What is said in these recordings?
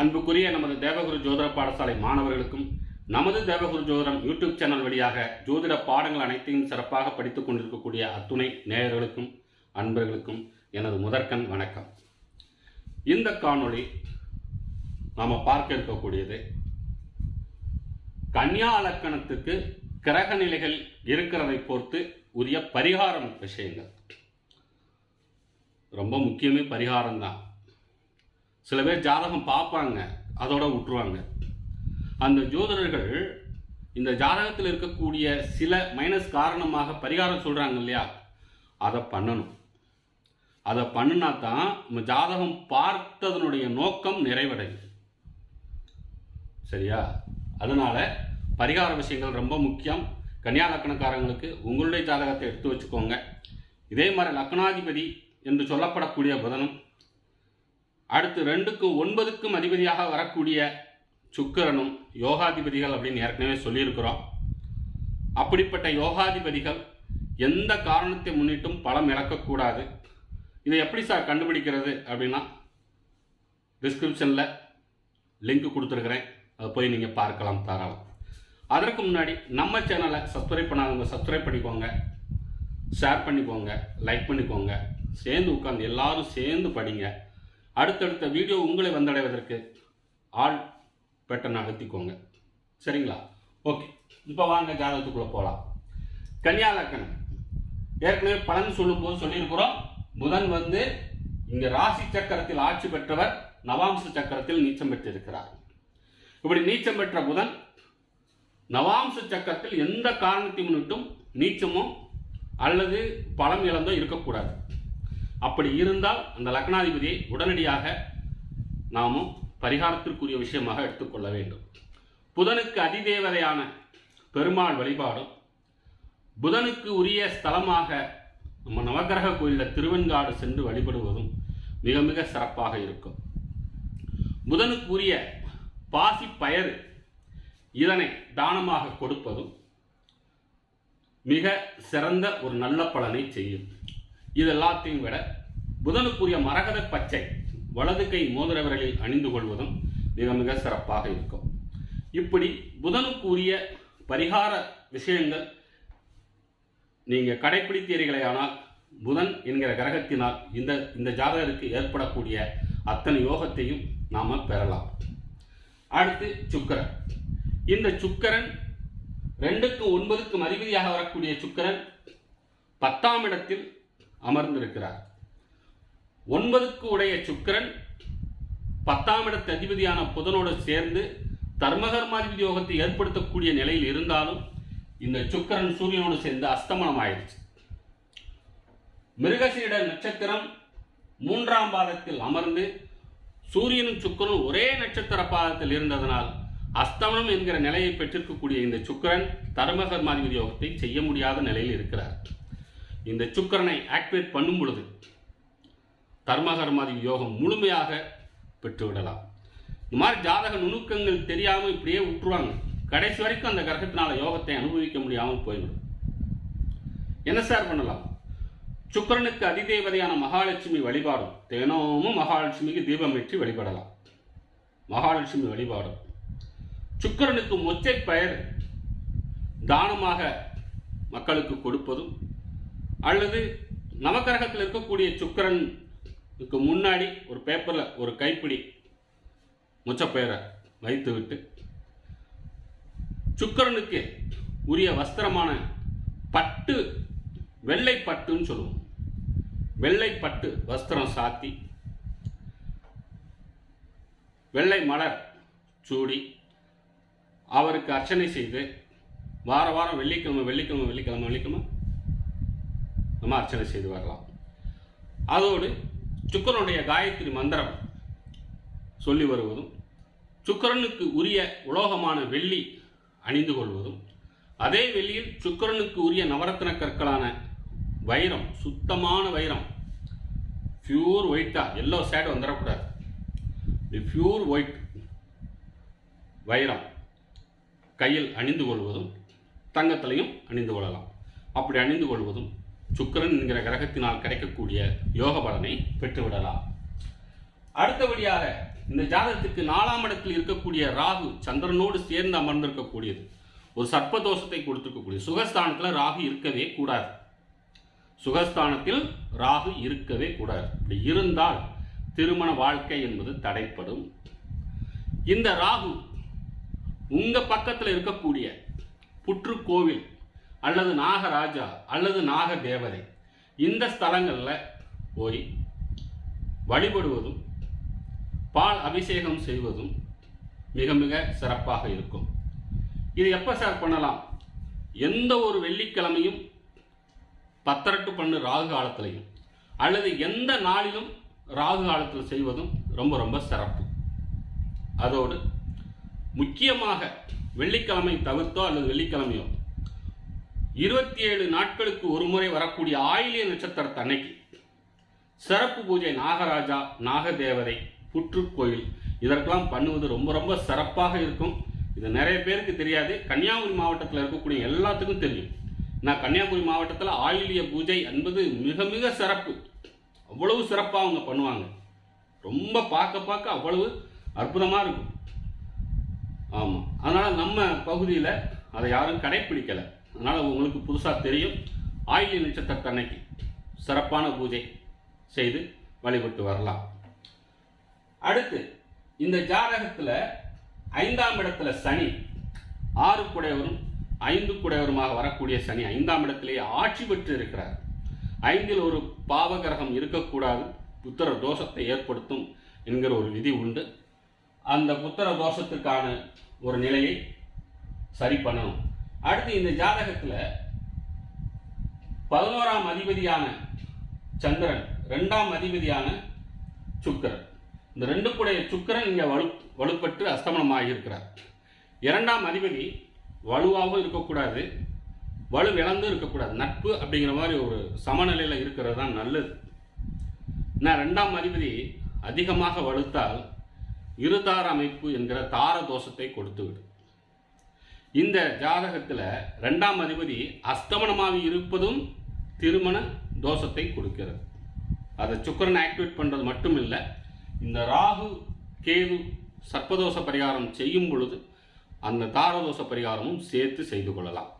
அன்புக்குரிய நமது தேவகுரு ஜோதிட பாடசாலை மாணவர்களுக்கும் நமது தேவகுரு ஜோதிடம் யூடியூப் சேனல் வழியாக ஜோதிட பாடங்கள் அனைத்தையும் சிறப்பாக படித்துக் கொண்டிருக்கக்கூடிய அத்துணை நேயர்களுக்கும் அன்பர்களுக்கும் எனது முதற்கண் வணக்கம். இந்த காணொளி நாம் பார்க்க இருக்கக்கூடியது கன்னியா லக்கணத்துக்கு கிரக நிலைகள் இருக்கிறதை பொறுத்து உரிய பரிகாரம் விஷயங்கள். ரொம்ப முக்கியமே பரிகாரம் தான் சில பேர் ஜாதகம் பார்ப்பாங்க அதோட விட்டுருவாங்க அந்த ஜோதிடர்கள் இந்த ஜாதகத்தில் இருக்கக்கூடிய சில மைனஸ் காரணமாக பரிகாரம் சொல்கிறாங்க இல்லையா? அதை பண்ணணும். அதை பண்ணினா தான் நம்ம ஜாதகம் பார்த்ததனுடைய நோக்கம் நிறைவடையும். சரியா? அதனால் பரிகார விஷயங்கள் ரொம்ப முக்கியம். கன்னியா லக்கணக்காரங்களுக்கு உங்களுடைய ஜாதகத்தை எடுத்து வச்சுக்கோங்க. இதே மாதிரி லக்னாதிபதி என்று சொல்லப்படக்கூடிய புதனும் அடுத்து ரெண்டுக்கும் ஒன்பதுக்கும் அதிபதியாக வரக்கூடிய சுக்கிரனும் யோகாதிபதிகள் அப்படின்னு ஏற்கனவே சொல்லியிருக்கிறோம். அப்படிப்பட்ட யோகாதிபதிகள் எந்த காரணத்தை முன்னிட்டும் பலம் இழக்கக்கூடாது. இதை எப்படி சார் கண்டுபிடிக்கிறது அப்படின்னா டிஸ்கிரிப்ஷனில் லிங்க் கொடுத்துருக்குறேன். அதை போய் நீங்கள் பார்க்கலாம் தாராளம். அதற்கு முன்னாடி நம்ம சேனலை சப்ஸ்கிரைப் பண்ணாதவங்க சப்ஸ்கிரைப் பண்ணிக்கோங்க. ஷேர் பண்ணிக்கோங்க லைக் பண்ணிக்கோங்க. சேர்ந்து உட்காந்து எல்லாரும் சேர்ந்து படிங்க. அடுத்தடுத்த வீடியோ உங்களை வந்தடைவதற்கு ஆள் பெட்டன் அழுத்திக்கோங்க சரிங்களா? ஓகே. இப்போ வாங்க ஜாதகத்துக்குள்ளே போகலாம் கன்னியா லக்கணம் ஏற்கனவே பலன் சொல்லும்போது சொல்லியிருக்கிறோம். புதன் வந்து இங்கே ராசி சக்கரத்தில் ஆட்சி பெற்றவர் நவாம்ச சக்கரத்தில் நீச்சம் பெற்றிருக்கிறார். இப்படி நீச்சம் பெற்ற புதன் நவாம்ச சக்கரத்தில் எந்த காரணத்தை முன்னிட்டும் நீச்சமோ அல்லது பலம் இழந்தோ இருக்கக்கூடாது. அப்படி இருந்தால் அந்த லக்னாதிபதியை உடனடியாக நாமும் பரிகாரத்திற்குரிய விஷயமாக எடுத்துக்கொள்ள வேண்டும். புதனுக்கு அதிதேவதையான பெருமாள் வழிபாடும் புதனுக்கு உரிய ஸ்தலமாக நம்ம நவக்கிரக கோயிலில் திருவெண்காடு சென்று வழிபடுவதும் மிக மிக சிறப்பாக இருக்கும். புதனுக்கு உரிய பாசி பயறு இதனை தானமாக கொடுப்பதும் மிக சிறந்த ஒரு நல்ல பலனை செய்யும். இது எல்லாத்தையும் விட புதனுக்குரிய மரகத பச்சை வலது கை மோதிர விரலில் அணிந்து கொள்வதும் மிக மிக சிறப்பாக இருக்கும். இப்படி புதனுக்குரிய பரிகார விஷயங்கள் நீங்கள் கடைப்பிடித்தீர்களேயானால் புதன் என்கிற கிரகத்தினால் இந்த இந்த ஜாதகருக்கு ஏற்படக்கூடிய அத்தனை யோகத்தையும் நாம் பெறலாம். அடுத்து சுக்கரன். இந்த சுக்கரன் ரெண்டுக்கு ஒன்பதுக்கும் அதிபதியாக வரக்கூடிய சுக்கரன் பத்தாம் இடத்தில் அமர்ந்திருக்கிறார். ஒன்பதுக்கு உடைய சுக்கிரன் பத்தாம் இடத்து அதிபதியான புதனோடு சேர்ந்து தர்மகர்மாதிபதி யோகத்தை ஏற்படுத்தக்கூடிய நிலையில் இருந்தாலும் இந்த சுக்கிரன் சூரியனோடு சேர்ந்து அஸ்தமனம் ஆயிடுச்சு. மிருகசீட நட்சத்திரம் மூன்றாம் பாதத்தில் அமர்ந்து சூரியனும் சுக்கிரனும் ஒரே நட்சத்திர பாதத்தில் இருந்ததனால் அஸ்தமனம் என்கிற நிலையை பெற்றிருக்கக்கூடிய இந்த சுக்கிரன் தர்மகர்மாதிபதி யோகத்தை செய்ய முடியாத நிலையில் இருக்கிறார். இந்த சுக்கிரனை ஆக்டிவேட் பண்ணும் பொழுது கர்மகர்மாதி யோகம் முழுமையாக பெற்றுவிடலாம். இந்த மாதிரி ஜாதக நுணுக்கங்கள் தெரியாமல் இப்படியே விட்டுருவாங்க. கடைசி வரைக்கும் அந்த கிரகத்தினால யோகத்தை அனுபவிக்க முடியாமல் போயிடும் என்ன சார் பண்ணலாம்? சுக்கிரனுக்கு அதிதேவதையான மகாலட்சுமி வழிபாடும். தினமும் மகாலட்சுமிக்கு தீபம் ஏற்றி வழிபடலாம். மகாலட்சுமி வழிபாடும். சுக்கிரனுக்கு மொச்சை பெயர் தானமாக மக்களுக்கு கொடுப்பதும் அல்லது நவக்கிரகத்தில் இருக்கக்கூடிய இதுக்கு முன்னாடி ஒரு பேப்பரில் ஒரு கைப்பிடி முச்சப்பெயரை வைத்துவிட்டு சுக்கரனுக்கு உரிய வஸ்திரமான பட்டு வெள்ளை பட்டுன்னு சொல்லுவோம். வெள்ளை பட்டு வஸ்திரம் சாத்தி வெள்ளை மலர் சூடி அவருக்கு அர்ச்சனை செய்து வார வாரம் வெள்ளிக்கிழமை வெள்ளிக்கிழமை வெள்ளிக்கிழமை வெள்ளிக்கிழமை நம்ம அர்ச்சனை செய்து வரலாம். அதோடு சுக்கரனுடைய காயத்ரி மந்திரம் சொல்லி வருவதும் சுக்கரனுக்கு உரிய உலோகமான வெள்ளி அணிந்து கொள்வதும் அதே வெள்ளியில் சுக்கரனுக்கு உரிய நவரத்ன கற்களான வைரம் சுத்தமான வைரம் பியூர் ஒயிட்டா எல்லோ சேடு வந்துடக்கூடாது. பியூர் ஒயிட் வைரம் கையில் அணிந்து கொள்வதும் தங்கத்திலையும் அணிந்து கொள்ளலாம். அப்படி அணிந்து கொள்வதும் சுக்கரன் என்கிற கிரகத்தினால் கிடைக்கக்கூடிய யோக பலனை பெற்றுவிடலாம். அடுத்தபடியாக இந்த ஜாதகத்துக்கு நாலாம் இடத்தில் இருக்கக்கூடிய ராகு சந்திரனோடு சேர்ந்து அமர்ந்திருக்கக்கூடியது. ஒரு சர்ப்பதோஷத்தை கொடுத்துருக்கக்கூடிய சுகஸ்தானத்தில் ராகு இருக்கவே கூடாது. சுகஸ்தானத்தில் ராகு இருக்கவே கூடாது. இப்படி இருந்தால் திருமண வாழ்க்கை என்பது தடைப்படும். இந்த ராகு உங்கள் பக்கத்தில் இருக்கக்கூடிய புற்றுக்கோவில் அல்லது நாகராஜா அல்லது நாக தேவதை இந்த ஸ்தலங்களில் போய் வழிபடுவதும் பால் அபிஷேகம் செய்வதும் மிக மிக சிறப்பாக இருக்கும். இது எப்போ சார் பண்ணலாம்? எந்த ஒரு வெள்ளிக்கிழமையும் பத்தரட்டு பண்ணு ராகு காலத்திலையும் அல்லது எந்த நாளிலும் ராகு காலத்தில் செய்வதும் ரொம்ப ரொம்ப சிறப்பு. அதோடு முக்கியமாக வெள்ளிக்கிழமை தவிர்த்தோ அல்லது வெள்ளிக்கிழமையோ இருபத்தி ஏழு நாட்களுக்கு ஒரு முறை வரக்கூடிய ஆயிலிய நட்சத்திரத்தன்னைக்கு சிறப்பு பூஜை நாகராஜா நாகதேவதை புற்றுக்கோயில். இதற்கெல்லாம் பண்ணுவது ரொம்ப ரொம்ப சிறப்பாக இருக்கும். இது நிறைய பேருக்கு தெரியாது. கன்னியாகுமரி மாவட்டத்தில் இருக்கக்கூடிய எல்லாத்துக்கும் தெரியும். நான் கன்னியாகுமரி மாவட்டத்தில் ஆயிலிய பூஜை என்பது மிக மிக சிறப்பு. அவ்வளவு சிறப்பாக அவங்க பண்ணுவாங்க. ரொம்ப பார்க்க பார்க்க அவ்வளவு அற்புதமாக இருக்கும். ஆமாம் அதனால் நம்ம பகுதியில் அதை யாரும் கடைப்பிடிக்கலை. அதனால் உங்களுக்கு புதுசாக தெரியும். ஆயிலிய நட்சத்திரத்தன்னைக்கு சிறப்பான பூஜை செய்து வழிபட்டு வரலாம். அடுத்து இந்த ஜாதகத்தில் ஐந்தாம் இடத்துல சனி ஆறு குடையவரும் ஐந்து குடையவருமாக வரக்கூடிய சனி ஐந்தாம் இடத்திலேயே ஆட்சி பெற்று இருக்கிறார். ஐந்தில் ஒரு பாவகிரகம் இருக்கக்கூடாது. புத்திர தோஷத்தை ஏற்படுத்தும் என்கிற ஒரு விதி உண்டு. அந்த புத்திர தோஷத்துக்கான ஒரு நிலையை சரி பண்ணணும். அடுத்து இந்த ஜாதகத்தில் பதினோராம் அதிபதியான சந்திரன் ரெண்டாம் அதிபதியான சுக்கிரன். இந்த ரெண்டு கூடைய சுக்கரன் இங்கே வலு வலுப்பட்டு அஸ்தமனமாக இருக்கிறார். இரண்டாம் அதிபதி வலுவாகவும் இருக்கக்கூடாது வலு இழந்தும் இருக்கக்கூடாது. நட்பு அப்படிங்கிற மாதிரி ஒரு சமநிலையில் இருக்கிறது தான் நல்லது. நான் ரெண்டாம் அதிபதி அதிகமாக வலுத்தால் இருதார அமைப்பு என்கிற தார தோஷத்தை கொடுத்துவிடும். இந்த ஜாதகத்தில் ரெண்டாம் அதிபதி அஸ்தமனமாக இருப்பதும் திருமண தோஷத்தை கொடுக்கிறது. அதை சுக்கரன் ஆக்டிவேட் பண்ணுறது மட்டும் இல்லை இந்த ராகு கேது சர்ப்பதோஷ பரிகாரம் செய்யும் பொழுது அந்த தாரதோஷ பரிகாரமும் சேர்த்து செய்து கொள்ளலாம்.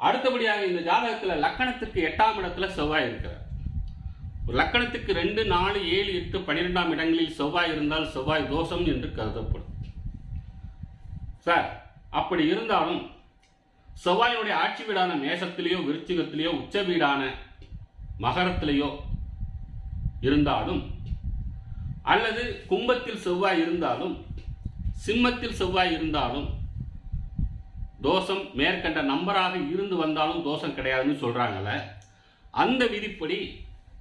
அடுத்தபடியாக இந்த ஜாதகத்தில் லக்கணத்துக்கு எட்டாம் இடத்துல செவ்வாய் இருக்கிறார். ஒரு லக்கணத்துக்கு ரெண்டு நாலு ஏழு எட்டு பன்னிரெண்டாம் இடங்களில் செவ்வாய் இருந்தால் செவ்வாய் தோஷம் என்று கருதப்படும். சார் அப்படி இருந்தாலும் செவ்வாயினுடைய ஆட்சி வீடான மேஷத்திலேயோ விருச்சிகத்திலேயோ உச்ச வீடான மகரத்திலேயோ இருந்தாலும் அல்லது கும்பத்தில் செவ்வாய் இருந்தாலும் சிம்மத்தில் செவ்வாய் இருந்தாலும் தோஷம் மேற்கண்ட நம்பராக இருந்து வந்தாலும் தோஷம் கிடையாதுன்னு சொல்றாங்கல்ல. அந்த விதிப்படி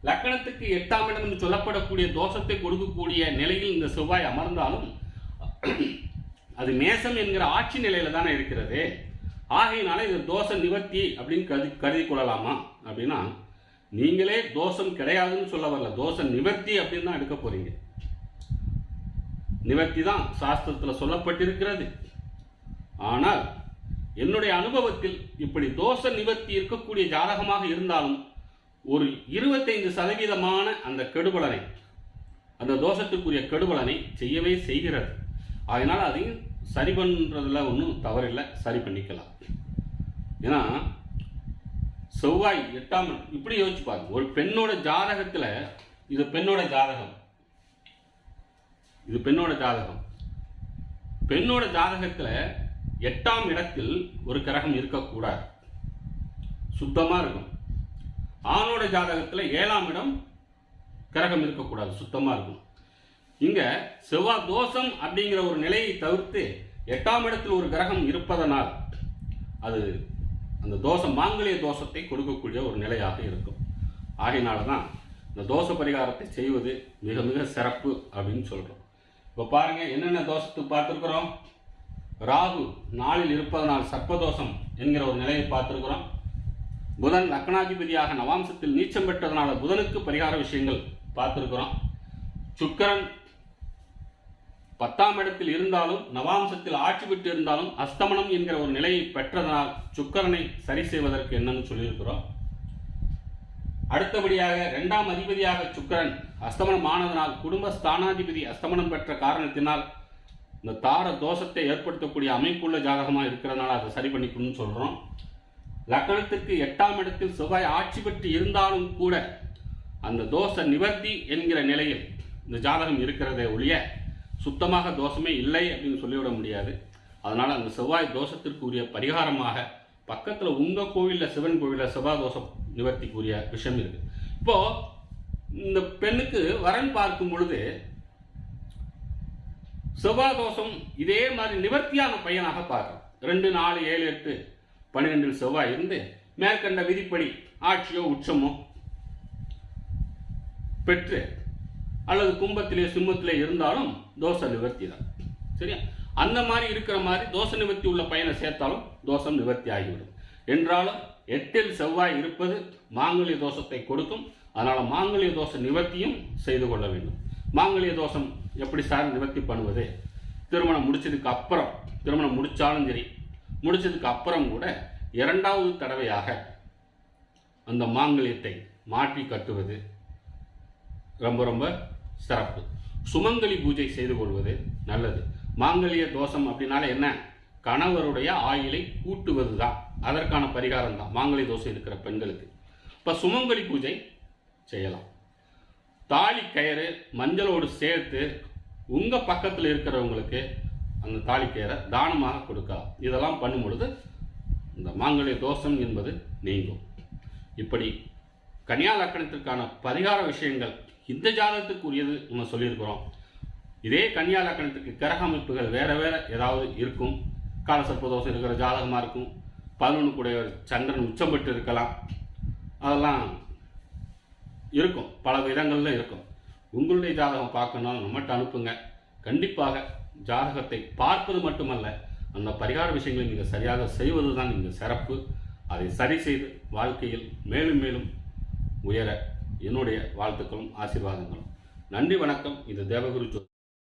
லக்கணத்துக்கு எட்டாம் இடம் என்று சொல்லப்படக்கூடிய தோஷத்தை கொடுக்கக்கூடிய நிலையில் இந்த செவ்வாய் அமர்ந்தாலும் அது மேசம் என்கிற ஆட்சி நிலையில தானே இருக்கிறது. ஆகையினால இது தோஷ நிவர்த்தி அப்படின்னு கருதி கருதி கொள்ளலாமா? அப்படின்னா நீங்களே தோஷம் கிடையாதுன்னு சொல்ல வரல. தோஷ நிவர்த்தி அப்படின்னு தான் எடுக்க போறீங்க. நிவர்த்தி தான் சாஸ்திரத்தில் சொல்லப்பட்டிருக்கிறது. ஆனால் என்னுடைய அனுபவத்தில் இப்படி தோஷ நிவர்த்தி இருக்கக்கூடிய ஜாதகமாக இருந்தாலும் ஒரு இருபத்தைந்து சதவீதமான அந்த கெடுபலனை அந்த தோஷத்துக்குரிய கெடுபலனை செய்யவே செய்கிறது. அதனால் அதையும் சரி பண்ணுறதுல ஒன்றும் தவறில்லை சரி பண்ணிக்கலாம். ஏன்னா செவ்வாய் எட்டாம் இடம். இப்படி யோசிச்சு பாருங்க. ஒரு பெண்ணோட ஜாதகத்தில் இது பெண்ணோட ஜாதகம். இது பெண்ணோட ஜாதகம். பெண்ணோட ஜாதகத்தில் எட்டாம் இடத்தில் ஒரு கிரகம் இருக்கக்கூடாது. சுத்தமாக இருக்கும். ஆணோட ஜாதகத்தில் ஏழாம் இடம் கிரகம் இருக்கக்கூடாது. சுத்தமாக இருக்கும். இங்க செவ்வாய் தோஷம் அப்படிங்கிற ஒரு நிலையை தவிர்த்து எட்டாம் இடத்தில் ஒரு கிரகம் இருப்பதனால் அது அந்த தோஷம் மாங்கலிய தோஷத்தை கொடுக்கக்கூடிய ஒரு நிலையாக இருக்கும். ஆகையினால தான் இந்த தோஷ பரிகாரத்தை செய்வது மிக மிக சிறப்பு அப்படின்னு சொல்கிறோம் இப்போ பாருங்கள் என்னென்ன தோஷத்துக்கு பார்த்துருக்குறோம்? ராகு நாளில் இருப்பதனால் சர்ப்பதோஷம் என்கிற ஒரு நிலையை பார்த்துருக்குறோம். புதன் லக்னாதிபதியாக நவாம்சத்தில் நீச்சம் பெற்றதனால புதனுக்கு பரிகார விஷயங்கள் பார்த்துருக்குறோம். சுக்கரன் பத்தாம் இடத்தில் இருந்தாலும் நவாம்சத்தில் ஆட்சி விட்டு இருந்தாலும் அஸ்தமனம் என்கிற ஒரு நிலையை பெற்றதனால் சுக்கரனை சரி செய்வதற்கு என்னன்னு சொல்லியிருக்கிறோம். அடுத்தபடியாக இரண்டாம் அதிபதியாக சுக்கரன் அஸ்தமனம் ஆனதனால் குடும்ப ஸ்தானாதிபதி அஸ்தமனம் பெற்ற காரணத்தினால் இந்த தார தோஷத்தை ஏற்படுத்தக்கூடிய அமைப்புள்ள ஜாதகமாக இருக்கிறதுனால அதை சரி பண்ணிக்கணும்னு சொல்கிறோம் லக்கணத்திற்கு எட்டாம் இடத்தில் செவ்வாய் ஆட்சி பெற்று இருந்தாலும் கூட அந்த தோஷ நிவர்த்தி என்கிற நிலையில் இந்த ஜாதகம் இருக்கிறதே ஒழிய சுத்தமாக தோஷமே இல்லை அப்படின்னு சொல்லிவிட முடியாது. அதனால் அந்த செவ்வாய் தோஷத்திற்குரிய பரிகாரமாக பக்கத்தில் உங்கள் கோவிலில் சிவன் கோவிலில் செவ்வாய் தோஷம் நிவர்த்திக்குரிய விஷயம் இருக்குது இப்போது இந்த பெண்ணுக்கு வரன் பார்க்கும் பொழுது செவ்வாய் தோஷம் இதே மாதிரி நிவர்த்தியான பையனாக பார்க்கணும். ரெண்டு நாலு ஏழு எட்டு பன்னிரெண்டில் செவ்வாய் இருந்து மேற்கண்ட விதிப்படி ஆட்சியோ உச்சமோ பெற்று அல்லது கும்பத்திலே சிம்மத்திலே இருந்தாலும் தோஷ நிவர்த்தி தான் சரியா? அந்த மாதிரி இருக்கிற மாதிரி தோஷ நிவர்த்தி உள்ள பையனை சேர்த்தாலும் தோஷம் நிவர்த்தி ஆகிவிடும். என்றாலும் எட்டில் செவ்வாய் இருப்பது மாங்கல்ய தோஷத்தை கொடுக்கும். அதனால் மாங்கல்ய தோஷ நிவர்த்தியும் செய்து கொள்ள வேண்டும். மாங்கல்ய தோஷம் எப்படி சார் நிவர்த்தி பண்ணுவது? திருமணம் முடிச்சதுக்கு அப்புறம் திருமணம் முடித்தாலும் சரி முடிச்சதுக்கு அப்புறம் கூட இரண்டாவது தடவையாக அந்த மாங்கல்யத்தை மாற்றி கட்டுவது ரொம்ப ரொம்ப சிறப்பு. சுமங்கலி பூஜை செய்து கொள்வது நல்லது. மாங்கல்ய தோஷம் அப்படின்னால என்ன? கணவருடைய ஆயுளை கூட்டுவது தான் அதற்கான பரிகாரம் தான் மாங்கலி தோஷம் இருக்கிற பெண்களுக்கு. இப்போ சுமங்கலி பூஜை செய்யலாம். தாலி கயிறு மஞ்சளோடு சேர்த்து உங்கள் பக்கத்தில் இருக்கிறவங்களுக்கு அந்த தாலி கயிறை தானமாக கொடுக்கலாம். இதெல்லாம் பண்ணும் பொழுது இந்த மாங்கல்ய தோஷம் என்பது நீங்கும். இப்படி கன்னியா லக்கணத்திற்கான பரிகார விஷயங்கள் இந்த ஜாதகத்துக்குரியது நம்ம சொல்லியிருக்கிறோம். இதே கன்னியா லக்கணத்துக்கு கிரக அமைப்புகள் வேற வேற ஏதாவது இருக்கும். கால தோஷம் இருக்கிற ஜாதகமாக இருக்கும். பதினொன்று கூடிய சந்திரன் உச்சம் பெற்று இருக்கலாம். அதெல்லாம் இருக்கும். பல விதங்களில் இருக்கும். உங்களுடைய ஜாதகம் பார்க்கணும் நம்மகிட்ட அனுப்புங்க. கண்டிப்பாக ஜாதகத்தை பார்ப்பது மட்டுமல்ல அந்த பரிகார விஷயங்களை நீங்கள் சரியாக செய்வது தான் நீங்கள் சிறப்பு. அதை சரி செய்து வாழ்க்கையில் மேலும் மேலும் உயர என்னுடைய வாழ்த்துக்களும் ஆசீர்வாதங்களும். நன்றி வணக்கம். இது தேவகுரு